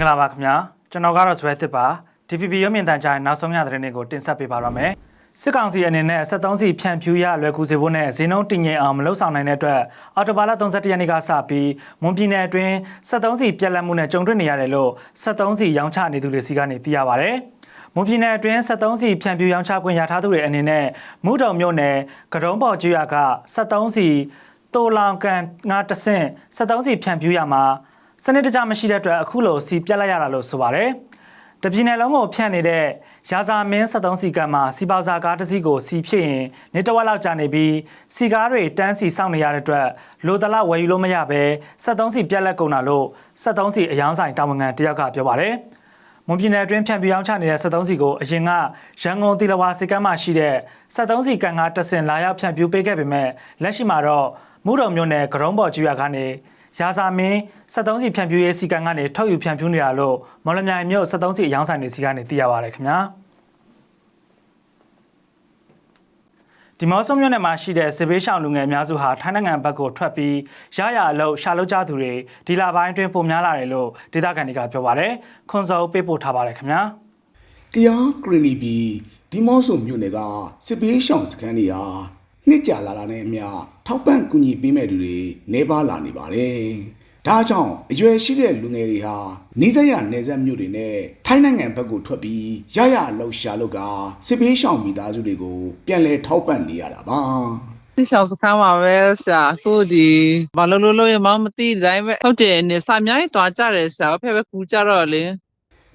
င်္ဂလာပါခင်ဗျာကျွန်တော်ကတော့ဇွဲသစ်ပါ DVB ရုပ်မြင်သံကြားရဲ့နောက်ဆုံးရသတင်းတွေကိုတင်ဆက်ပေးပါရမယ်စစ်ကောင်စီအနေနဲ့73စီဖြန့်ဖြူးရလွယ်ကူစေဖို့နဲ့ဈေးနှုန်းတည်ငြိမ်အောင်မလုပ်ဆောင်နိုင်တဲ့အတွက်အော်တိုဘာလ31ရက်နေ့ကစပြီးမွန်ပြည်နယ်အတွင်း73စီပြက်လက်မှုနဲ့ကြုံတွေ့နေရတယ်လို့73စီရောင်းချနေသူတွေစီကနေသိရပါဗျ။မွန်ပြည်နယ်အတွင်း73စီဖြန့်ဖြူးရောင်းချခွင့်ရထားသူတွေအနေနဲ့မူတော်မြို့နယ်ကတုံးပေါ်ကျွရက73စီတိုလောင်ကန်ငါတဆင့်73စီဖြန့်ဖြူးရမှာ စနစ်တကျမရှိတဲ့အတွက်အခုလိုစီပြက်လိုက်ရတာလို့ဆိုပါတယ်။တပြည်နယ်လုံးကိုဖြန့်နေတဲ့ရာဇာမင်း73စီကံမှာစီပေါစာကားတစ်စီးကိုစီဖြစ်ရင်နေတဝက်လောက်ကြာနေပြီးစီကားတွေတန်းစီစောင့်နေရတဲ့အတွက်လိုတလဝယ်ယူလို့မရဘဲ73စီပြက်လက်ကုန်တာလို့73စီအယောင်းဆိုင်တာဝန်ခံတယောက်ကပြောပါတယ်။မွန်ပြည်နယ်အတွင်းဖြန့်ပြူအောင်ချနေတဲ့73စီကိုအရင်ကရန်ကုန်တီလဝါစီကမ်းမှာရှိတဲ့73စီကန်ကားတဆင်လာရောက်ဖြန့်ပြူပေးခဲ့ပေမဲ့လက်ရှိမှာတော့မူတော်မြို့နယ်ကရုံးပေါ်ကျွရကနေ ရာဇာမင်း73စီဖြန့်ပြူရေးစီကံကနေထုတ်ယူဖြန့်ပြူနေတာလို့မော်လမြိုင်မြို့73စီအယောင်းဆိုင်တွေစီကနေသိရပါတယ်ခင်ဗျာဒီမော့ဆုံမြို့နယ်မှာရှိတဲ့စစ်ဘေးရှောင်လူငယ်အများစုဟာထိုင်းနိုင်ငံဘက်ကိုထွက်ပြီးရရအလုပ်ရှာလုပ်ကြသူတွေဒီလပိုင်းအတွင်းပုံများလာတယ်လို့ဒေသခံတွေကပြောပါတယ်ခွန်စောပေးပို့ထားပါတယ်ခင်ဗျာတရားကရီနီဘီဒီမော့ဆိုမြို့နယ်ကစစ်ပေးရှောင်စခန်းတွေဟာ နှစ်ကြာလာတာနဲ့အမျှထောက်ပံ့ကူညီပေးမဲ့လူတွေနေပါလာနေပါတယ်။ဒါကြောင့်အရွယ်ရှိတဲ့လူငယ်တွေဟာနေဆက်ရနေဆက်မြို့တွေနဲ့ထိုင်းနိုင်ငံဘက်ကိုထွက်ပြီးရရအလောက်ရှာလောက်ကစစ်ပေးရှောင်မိသားစုတွေကိုပြန်လည်ထောက်ပံ့နေရတာပါ။ဒီရှောင်းစခန်းမှာပဲဆရာအခုဒီဘာလို့လို့လို့ရမမသိဒီတိုင်းပဲဟုတ်တယ်နေစာအများကြီးတွားကြတယ်ဆရာဖက်ပဲကူကြတော့လေ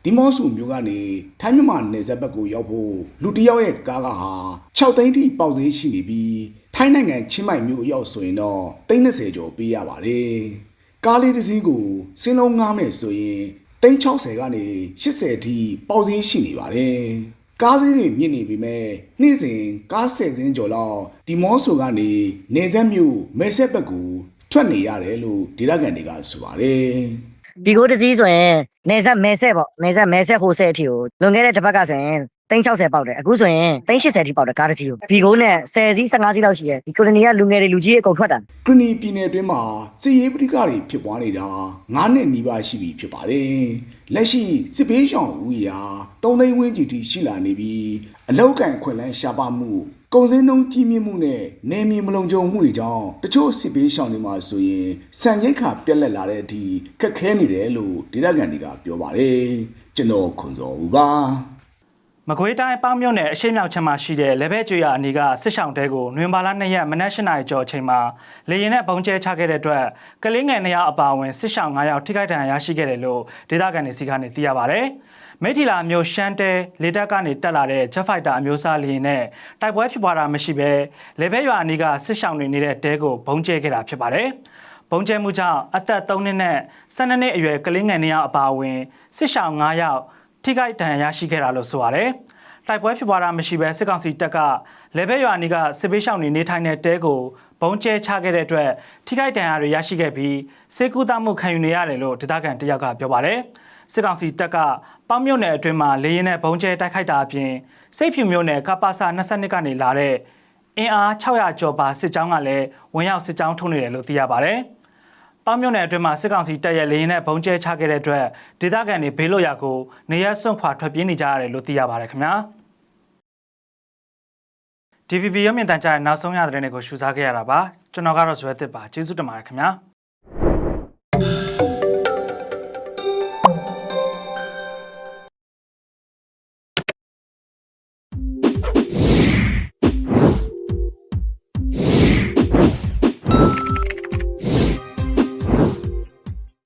ဒီမော့ဆူမျိုးကနေထိုင်းမြန်မာနယ်စပ်ဘက်ကိုရောက်ဖို့လူတစ်ယောက်ရဲ့ကားကဟာ6သိန်းထိပေါက်ဈေးရှိနေပြီးထိုင်းနိုင်ငံချင်းမိုင်မျိုးအရောက်ဆိုရင်တော့30ကျော်ပေးရပါတယ်။ကားလေးတစ်စီးကိုစင်းလုံးငားမယ်ဆိုရင်360ကနေ80ထိပေါက်ဈေးရှိနေပါတယ်။ကားဈေးတွေမြင့်နေပြီမဲ့နေ့စဉ်ကား10စင်းကျော်လောက်ဒီမော့ဆူကနေနေဆက်မျိုးမဲဆက်ဘက်ကိုထွက်နေရတယ်လို့ဒေသခံတွေကဆိုပါတယ်။ ဒီကိုတစ်စီးဆိုရင်နေဆက်မဲဆက်ပေါ့နေဆက်မဲဆက်ဟိုဆက်အထိကိုလွန်ခဲ့တဲ့တစ်ပတ်ကဆိုရင်360ပေါက်တယ်အခုဆိုရင်380ထိပေါက်တယ်ကားတစ်စီးကိုဘီကိုနဲ့10စီး15စီးလောက်ရှိတယ်ဒီကိုလိုနီကလူငယ်တွေလူကြီးတွေအကုန်ထွက်တာကရနီပြည်နယ်အတွင်းမှာစစ်ရေးပဋိပက္ခတွေဖြစ်ပွားနေတာ9နှစ်နီးပါးရှိပြီဖြစ်ပါတယ်။လက်ရှိစစ်ပေးရှောင်ဦးရာ3သိန်းဝန်းကျင်ထိရှိလာနေပြီးအလောက်ကန်ခွင့်လန်းရှားပါမှုကုန်စည်နှုန်းကြီးမြင့်မှုနဲ့နေမြေမလုံခြုံမှုတွေကြောင့်တချို့စစ်ပေးရှောင်တွေမှာဆိုရင်စံရိတ်ခါပြက်လက်လာတဲ့အထိခက်ခဲနေတယ်လို့ဒေသခံတွေကပြောပါတယ်။ကျွန်တော်ခွန်စောဦးပါ မကွေးတိုင်းပေါင်းမြို့နယ်အရှိမြောက်ချမ်းမှာရှိတဲ့လေဘဲကျွရအနီးကစစ်ဆောင်တဲကိုနွေဘာလ2ရက်မနက်၈နာရီကျော်အချိန်မှာလေရင်နဲ့ဘုံကျဲချခဲ့တဲ့အတွက်ကလေးငယ်2ယောက်အပါအဝင်စစ်ဆောင်9ယောက်ထိခိုက်ဒဏ်ရာရရှိခဲ့တယ်လို့ဒေသခံတွေစီကနေသိရပါဗျ။မိထီလာမျိုးရှမ်းတဲလေတပ်ကနေတက်လာတဲ့ Jet Fighter အမျိုးအစားလေရင်နဲ့တိုက်ပွဲဖြစ်ပွားတာမရှိဘဲလေဘဲရွာအနီးကစစ်ဆောင်တွေနေတဲ့တဲကိုဘုံကျဲခဲ့တာဖြစ်ပါတယ်။ပုံကျဲမှုကြောင့်အသက်3နှစ်နဲ့12နှစ်အရွယ်ကလေးငယ်2ယောက်အပါအဝင်စစ်ရှောင်း9ယောက် ထိခိုက်ဒဏ်ရာရရှိခဲ့တာလို့ဆိုပါတယ်။တိုက်ပွဲဖြစ်ပွားတာမရှိဘဲစစ်ကောင်စီတပ်ကလေဘဲရွာနီကစစ်ပေးရှောင်းနေနေထိုင်တဲ့တဲကိုဘုံကျဲချခဲ့တဲ့အတွက်ထိခိုက်ဒဏ်ရာတွေရရှိခဲ့ပြီးစေကူတာမှုခံယူနေရတယ်လို့ဒေသခံတယောက်ကပြောပါတယ်။စစ်ကောင်စီတပ်ကပေါင်းမြို့နယ်အတွင်းမှာလေရင်နဲ့ဘုံကျဲတိုက်ခိုက်တာအပြင်စိတ်ဖြူမြို့နယ်ကပ္ပစာ22ကနေလာတဲ့အင်အား600ကျော်ပါစစ်ကြောင်းကလည်းဝင်ရောက်စစ်ကြောင်းထုံနေတယ်လို့သိရပါတယ်။ ပေါင်းမြို့နယ်အတွင်းမှာစစ်ကောင်စီတပ်ရဲ့လေရင်နဲ့ဘုံကျဲချခဲ့တဲ့အတွက်ဒေသခံတွေဘေးလွတ်ရာကိုနေရစွန့်ခွာထွက်ပြေးနေကြရတယ်လို့သိရပါတယ်ခင်ဗျာ။ DVB ရုပ်မြင်သံကြားရဲ့နောက်ဆုံးရတဲ့တဲ့တွေကိုရှုစားခဲ့ရတာပါကျွန်တော်ကတော့ဇွဲသစ်ပါကျေးဇူးတင်ပါတယ်ခင်ဗျာ။